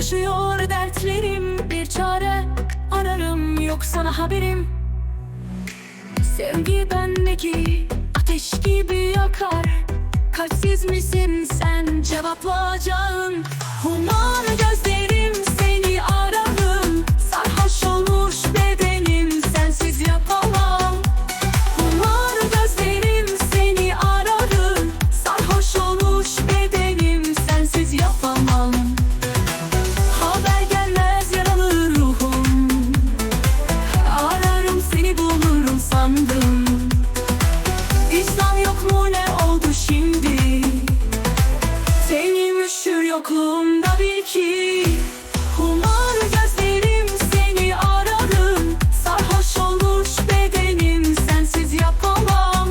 Yaşıyor dertlerim bir çare Ararım yok sana haberim. Sevgi bendeki ateş gibi yakar Kalpsiz misin sen? Cevaplayacağın Humar gözlerim Mu ne oldu şimdi. Seni üşür yokluğumda bil ki. Humar gözlerim seni ararım Sarhoş olmuş bedenim sensiz yapamam.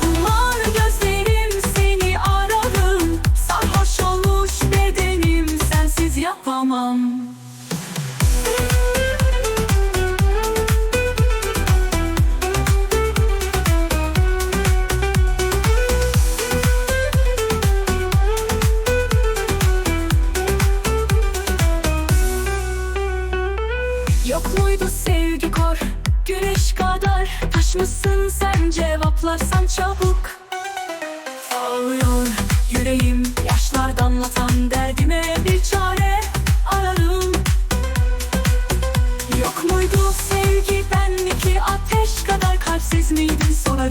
Humar gözlerim seni ararım Sarhoş olmuş bedenim sensiz yapamam Yok muydu sevgi kor Güneş kadar? Taş mısın sen? Cevaplarsan çabuk. Ağlıyor yüreğim Yaşlar damlatan derdime bir çare ararım. Yok muydu sevgi bendeki ateş kadar? Kalpsiz miydin sorarım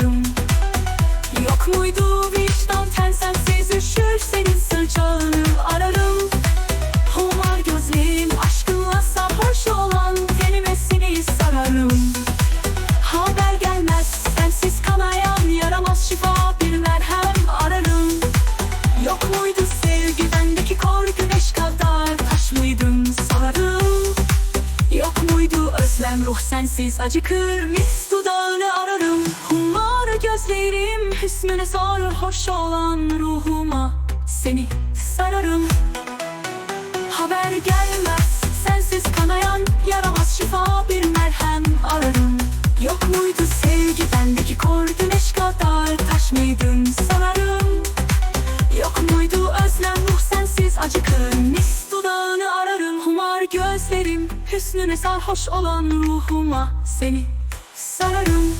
ruh sensiz acıkır. Mis dudağını ararım Humar gözlerim. Hüsnüne sarhoş olan ruhuma seni sararım. Haber gelmez sensiz kanayan yaramaz şifa bir merhem ararım. Yok muydu sevgi bendeki kor güneş kadar taş mıydın gözlerim hüsnüne sarhoş olan ruhuma seni sararım